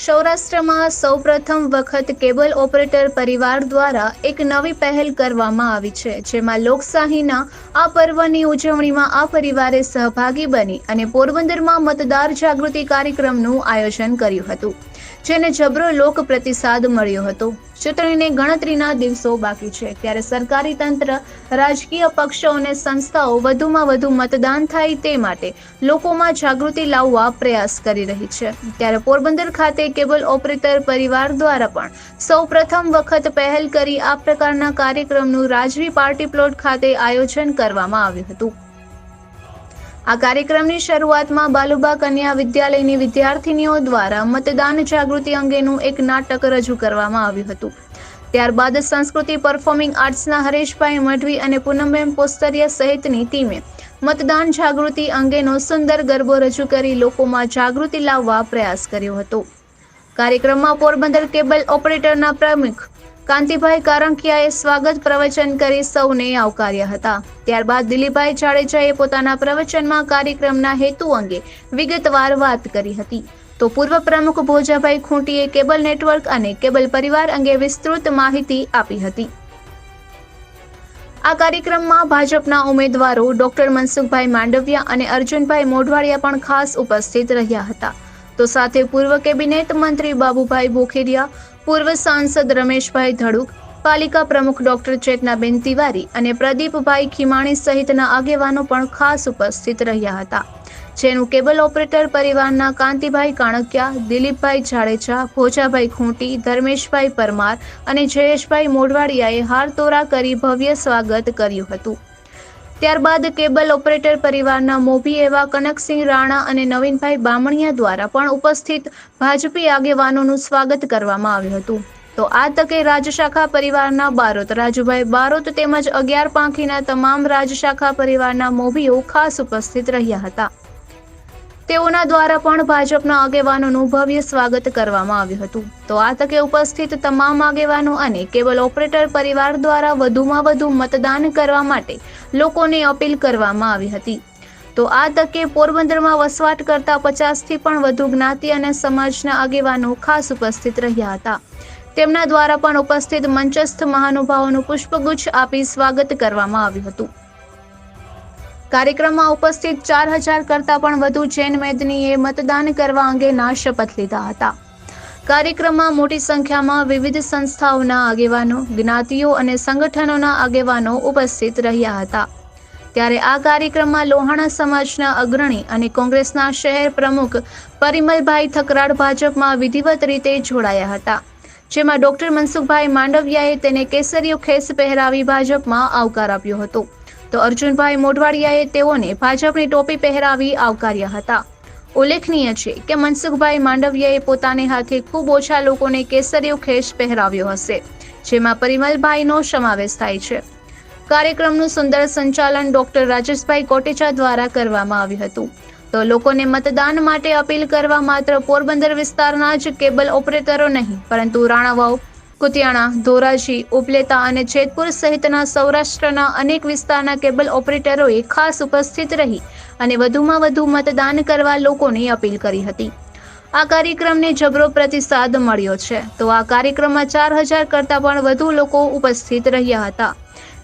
સૌરાષ્ટ્રમાં સૌપ્રથમ વખત કેબલ ઓપરેટર પરિવાર દ્વારા એક નવી પહેલ કરવામાં આવી છે, જેમાં લોકશાહીના આ પર્વની ઉજવણીમાં આ પરિવારે સહભાગી બની અને પોરબંદરમાં મતદાર જાગૃતિ કાર્યક્રમનું આયોજન કર્યું હતું. જેને જબરો લોક પ્રતિસાદ મળ્યો હતો. ચૂંટણીને ગણતરીના દિવસો બાકી છે. ત્યારે સરકારી તંત્ર, રાજકીય પક્ષો અને સંસ્થાઓ વધુમાં વધુ મતદાન થાય તે માટે લોકોમાં જાગૃતિ લાવવા પ્રયાસ કરી રહી છે. ત્યારે પોરબંદર ખાતે કેબલ ઓપરેટર પરિવાર દ્વારા પણ સૌ પ્રથમ વખત પહેલ કરી આ પ્રકારના કાર્યક્રમનું રાજવી પાર્ટી પ્લોટ ખાતે આયોજન કરવામાં આવ્યું હતું. આ કાર્યક્રમની શરૂઆતમાં બાલુબા કન્યા વિદ્યાલયની વિદ્યાર્થીનીઓ દ્વારા મતદાન જાગૃતિ અંગેનું એક નાટક રજૂ કરવામાં આવ્યું હતું. ત્યારબાદ સંસ્કૃતિ પરફોર્મિંગ આર્ટ્સના હરેશભાઈ મઢવી અને પૂનમબેન પોસ્તરિયા સહિતની ટીમે મતદાન જાગૃતિ અંગેનો સુંદર ગરબો રજૂ કરી લોકોમાં જાગૃતિ લાવવા પ્રયાસ કર્યો હતો. કાર્યક્રમમાં પોરબંદર કેબલ ઓપરેટરના પ્રમુખ કાંતિભાઈ કારંકિયાએ સ્વાગત પ્રવચન કરી સૌને આવકાર્યા હતા. ત્યારબાદ દિલીપભાઈ જાડેજાએ પોતાના પ્રવચનમાં કાર્યક્રમના હેતુ અંગે વિગતવાર વાત કરી હતી. તો પૂર્વ પ્રમુખ ભોજાભાઈ ખૂંટીએ કેબલ નેટવર્ક અને કેબલ પરિવાર અંગે વિસ્તૃત માહિતી આપી હતી. આ કાર્યક્રમમાં ભાજપના ઉમેદવારો ડોક્ટર મનસુખભાઈ માંડવિયા અને અર્જુનભાઈ મોઢવાડિયા પણ ખાસ ઉપસ્થિત રહ્યા હતા. તો સાથે પૂર્વ કેબિનેટ મંત્રી બાબુભાઈ બોખેરિયા પૂર્વ સાંસદ રમેશભાઈ ધડુક, પાલિકા પ્રમુખ ડોક્ટર ચેતનાબેન તિવારી અને પ્રદીપભાઈ ખીમાણી સહિતના આગેવાનો પણ ખાસ ઉપસ્થિત રહ્યા હતા. જેનું કેબલ ઓપરેટર પરિવારના કાંતિભાઈ કાણકિયા, દિલીપભાઈ જાડેજા, ભોજાભાઈ ખૂંટી, ધર્મેશભાઈ પરમાર અને જયેશભાઈ મોઢવાડિયાએ હારતોરા કરી ભવ્ય સ્વાગત કર્યું હતું. ત્યારબાદ કેબલ ઓપરેટર પરિવારના મોભી એવા કનકસિંહ રાણા અને નવીનભાઈ બામણિયા દ્વારા પણ ઉપસ્થિત ભાજપી આગેવાનોનું સ્વાગત કરવામાં આવ્યું હતું. તો આ તકે રાજશાખા પરિવારના બારોત, રાજુભાઈ બારોત તેમજ અગિયાર પાંખીના તમામ રાજશાખા પરિવારના મોભીઓ ખાસ ઉપસ્થિત રહ્યા હતા. તેઓના દ્વારા પણ ભાજપના આગેવાનોનું ભવ્ય સ્વાગત કરવામાં આવ્યું હતું. તો આ તકે ઉપસ્થિત તમામ આગેવાનો અને કેબલ ઓપરેટર પરિવાર દ્વારા વધુમાં વધુ મતદાન કરવા માટે લોકોને અપીલ કરવામાં આવી હતી. તો આ તકે પોરબંદરમાં વસવાટ કરતા પચાસથી પણ વધુ જ્ઞાતિ અને સમાજના આગેવાનો ખાસ ઉપસ્થિત રહ્યા હતા. તેમના દ્વારા પણ ઉપસ્થિત મંચસ્થ મહાનુભાવોનું પુષ્પગુચ્છ આપી સ્વાગત કરવામાં આવ્યું હતું. કાર્યક્રમમાં ઉપસ્થિત ચાર હજાર કરતાં પણ વધુ જૈન મેદનીએ મતદાન કરવા અંગેના શપથ લીધા હતા. કાર્યક્રમમાં મોટી સંખ્યામાં વિવિધ સંસ્થાઓના આગેવાનો, જ્ઞાતિઓ અને સંગઠનોના આગેવાનો ઉપસ્થિત રહ્યા હતા. ત્યારે આ કાર્યક્રમમાં લોહાણા સમાજના અગ્રણી અને કોંગ્રેસના શહેર પ્રમુખ પરિમલભાઈ થકરાડ ભાજપમાં વિધિવત રીતે જોડાયા હતા. જેમાં ડોક્ટર મનસુખભાઈ માંડવિયાએ તેને કેસરીયો ખેસ પહેરાવી ભાજપમાં આવકાર આપ્યો હતો. તો અર્જુનભાઈ મોઢવાડિયાએ તેઓને ભાજપની ટોપી પહેરાવી આવકાર્યા હતા. ઉલ્લેખનીય છે કે મનસુખભાઈ માંડવિયાએ પોતાને હાથે ખૂબ ઓછા લોકોને કેસરીયો ખેસ પહેરાવ્યો હશે, જેમાં પરિમલભાઈનો સમાવેશ થાય છે. કાર્યક્રમનું સુંદર સંચાલન ડોક્ટર રાજેશભાઈ કોટેચા દ્વારા કરવામાં આવ્યું હતું. તો લોકોને મતદાન માટે અપીલ કરવા માત્ર પોરબંદર વિસ્તારના જ કેબલ ઓપરેટરો નહીં, પરંતુ રાણાવાવ, કુતિયાણા, ધોરાજી ઉપલેતા અને જેતપુર સહિતના સૌરાષ્ટ્રના અનેક વિસ્તારના કેબલ ઓપરેટરોએ ખાસ ઉપસ્થિત રહી અને વધુમાં વધુ મતદાન કરવા લોકોને અપીલ કરી હતી. આ કાર્યક્રમને જબરો પ્રતિસાદ મળ્યો છે. તો આ કાર્યક્રમમાં ચાર હજાર કરતાં પણ વધુ લોકો ઉપસ્થિત રહ્યા હતા.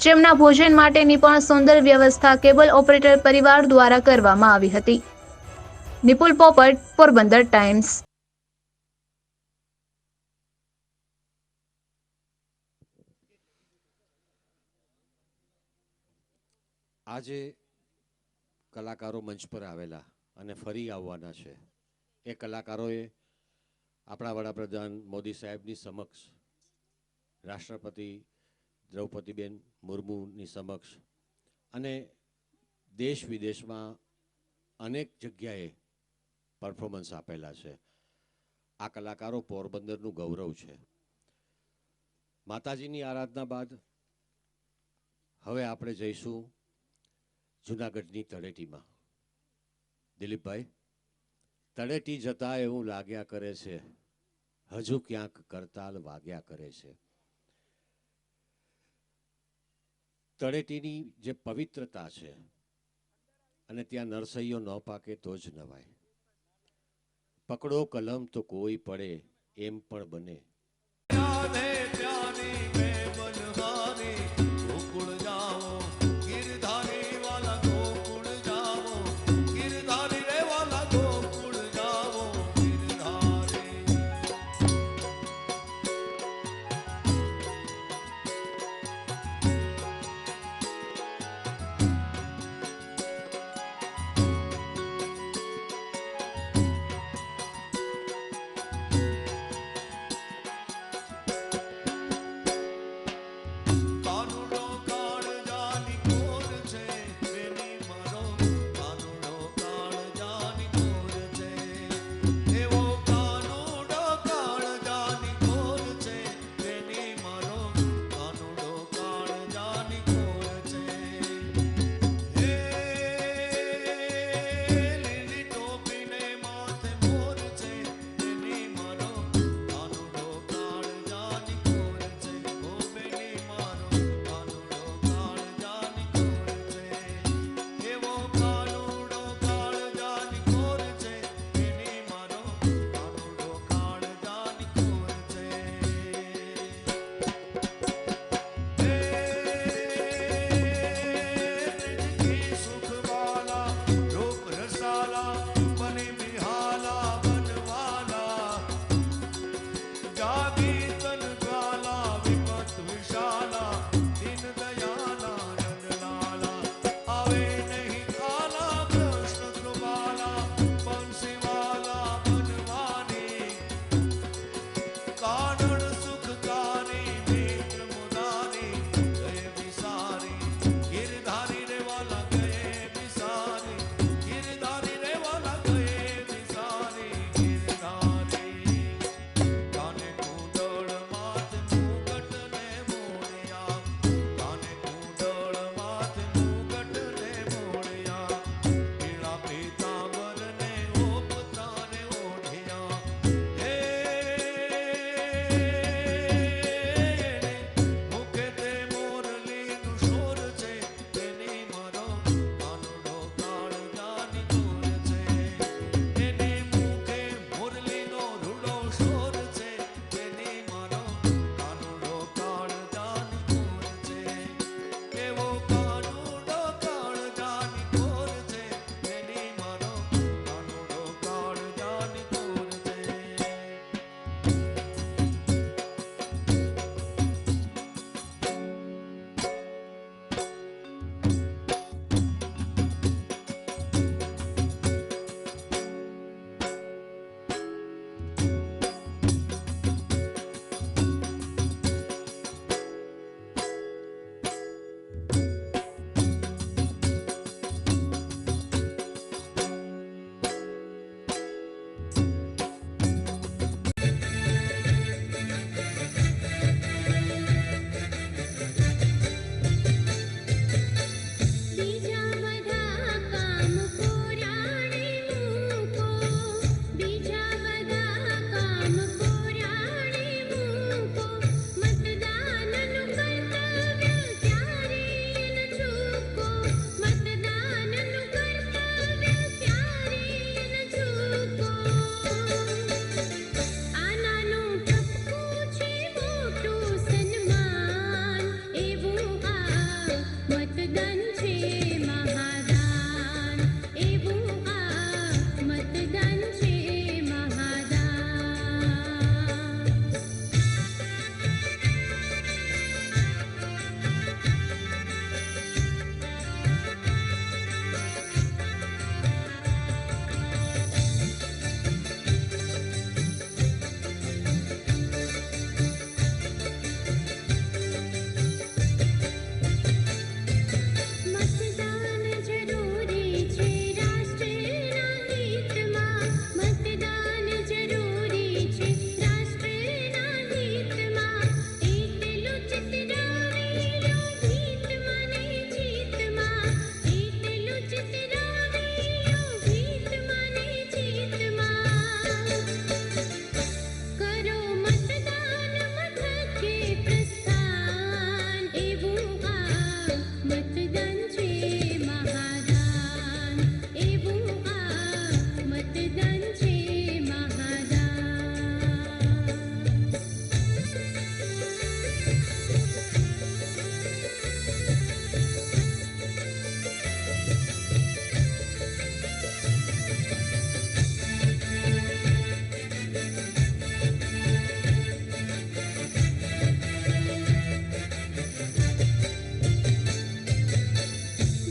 જેમના ભોજન માટેની પણ સુંદર વ્યવસ્થા કેબલ ઓપરેટર પરિવાર દ્વારા કરવામાં આવી હતી. નિપુલ પોપટ, પોરબંદર ટાઈમ્સ. આજે કલાકારો મંચ પર આવેલા અને ફરી આવવાના છે. એ કલાકારોએ આપણા વડાપ્રધાન મોદી સાહેબની સમક્ષ, રાષ્ટ્રપતિ દ્રૌપદીબેન મુર્મુની સમક્ષ અને દેશ વિદેશમાં અનેક જગ્યાએ પરફોર્મન્સ આપેલા છે. આ કલાકારો પોરબંદરનું ગૌરવ છે. માતાજીની આરાધના બાદ હવે આપણે જઈશું જુનાગઢની તળેટીમાં. દિલીપભાઈ, તળેટી જતા એવું લાગ્યા કરે છે. હજુ ક્યાંક કરતાલ વાગ્યા કરે છે. તળેટીની જે પવિત્રતા છે, અને ત્યાં નરસૈયો ન પાકે તો જ નવાય. પકડો કલમ તો કોઈ પડે, એમ પણ બને.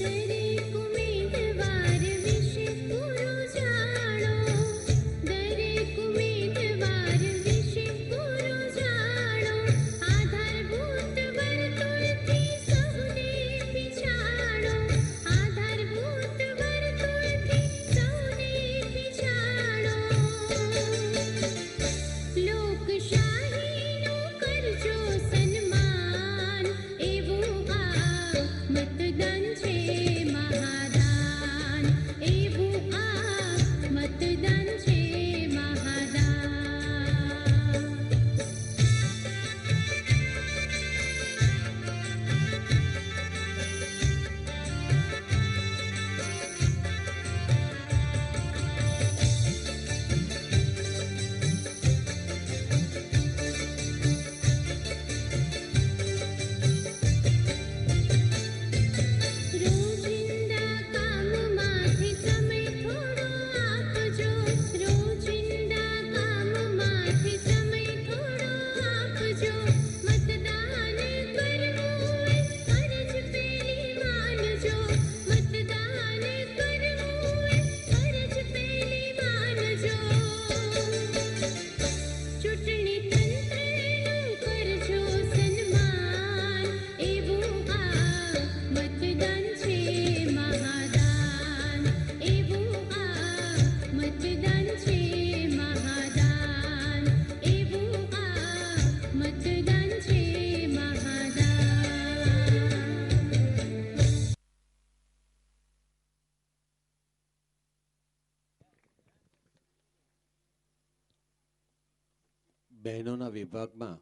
तेरी you. બહેનોના વિભાગમાં